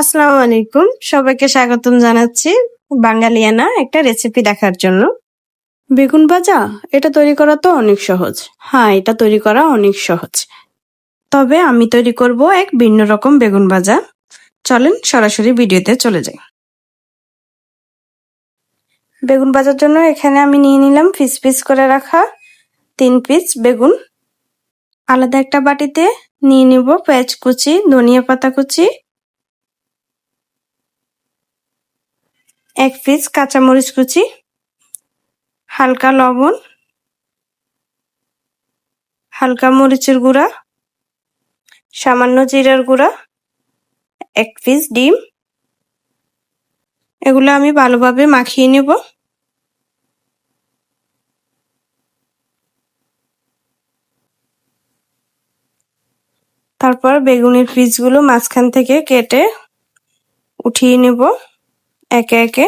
আসসালামু আলাইকুম। সবাইকে স্বাগতম জানাচ্ছি বাঙালিয়ানা একটা রেসিপি দেখার জন্য। বেগুন ভাজা, এটা তৈরি করা তো অনেক সহজ। হ্যাঁ এটা তৈরি করা অনেক সহজ। তবে আমি তৈরি করব এক ভিন্ন রকম বেগুন ভাজা। চলেন সরাসরি ভিডিওতে চলে যাই। বেগুন ভাজার জন্য এখানে আমি নিয়ে নিলাম পিস পিস করে রাখা তিন পিস বেগুন। আলাদা একটা বাটিতে নিয়ে নিব পেঁয়াজ কুচি, ধনিয়া পাতা কুচি এক পিস কাঁচামরিচ কুচি, হালকা লবণ, হালকা মরিচের গুঁড়া, সামান্য জিরার গুঁড়া, এক পিস ডিম। এগুলো আমি ভালোভাবে মাখিয়ে নেব। তারপর বেগুনের পিসগুলো মাঝখান থেকে কেটে উঠিয়ে নেব। একে একে।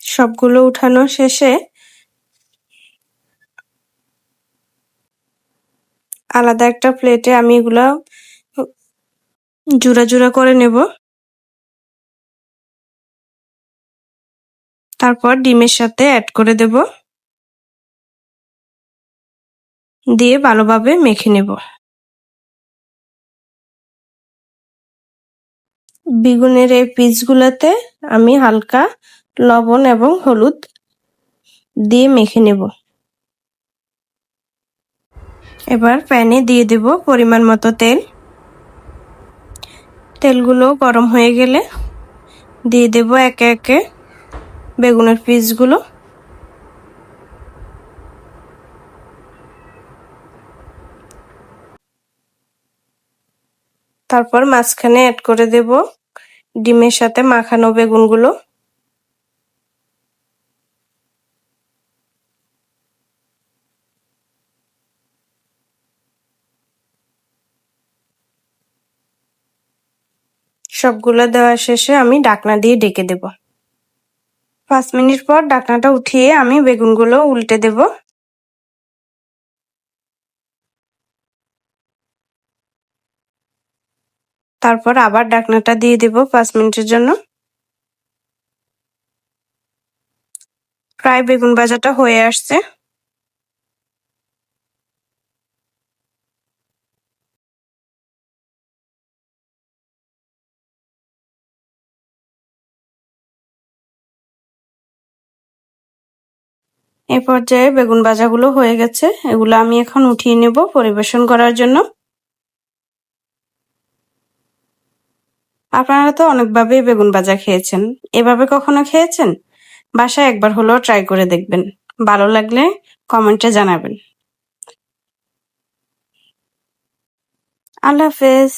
সবগুলো উঠানো শেষে আলাদা একটা প্লেটে আমি এগুলা জোড়া জুড়া করে নেব। তারপর ডিমের সাথে অ্যাড করে দেব। দিয়ে ভালোভাবে মেখে নেব। বেগুনের এই পিসগুলোতে আমি হালকা লবণ এবং হলুদ দিয়ে মেখে নেব। এবার প্যানে দিয়ে দেব পরিমাণ মতো তেল। তেলগুলো গরম হয়ে গেলে দিয়ে দেব একে একে বেগুনের পিসগুলো তারপর মাঝখানে অ্যাড করে দেব ডিমের সাথে মাখানো বেগুনগুলো। সবগুলো দেওয়া শেষে আমি ডাকনা দিয়ে ডেকে দেব। পাঁচ মিনিট পর ডাকনাটা উঠিয়ে আমি বেগুনগুলো উল্টে দেব। তারপর আবার ডাকনাটা দিয়ে দেব পাঁচ মিনিটের জন্য। প্রায় বেগুন ভাজাটা হয়ে আসছে। এ পর্যায়ে বেগুন ভাজাগুলো হয়ে গেছে। এগুলো আমি এখন উঠিয়ে নেব পরিবেশন করার জন্য। আপনারা তো অনেকভাবেই বেগুন ভাজা খেয়েছেন। এভাবে কখনো খেয়েছেন? বাসায় একবার হলেও ট্রাই করে দেখবেন। ভালো লাগলে কমেন্টে জানাবেন। আল্লাহ হাফেজ।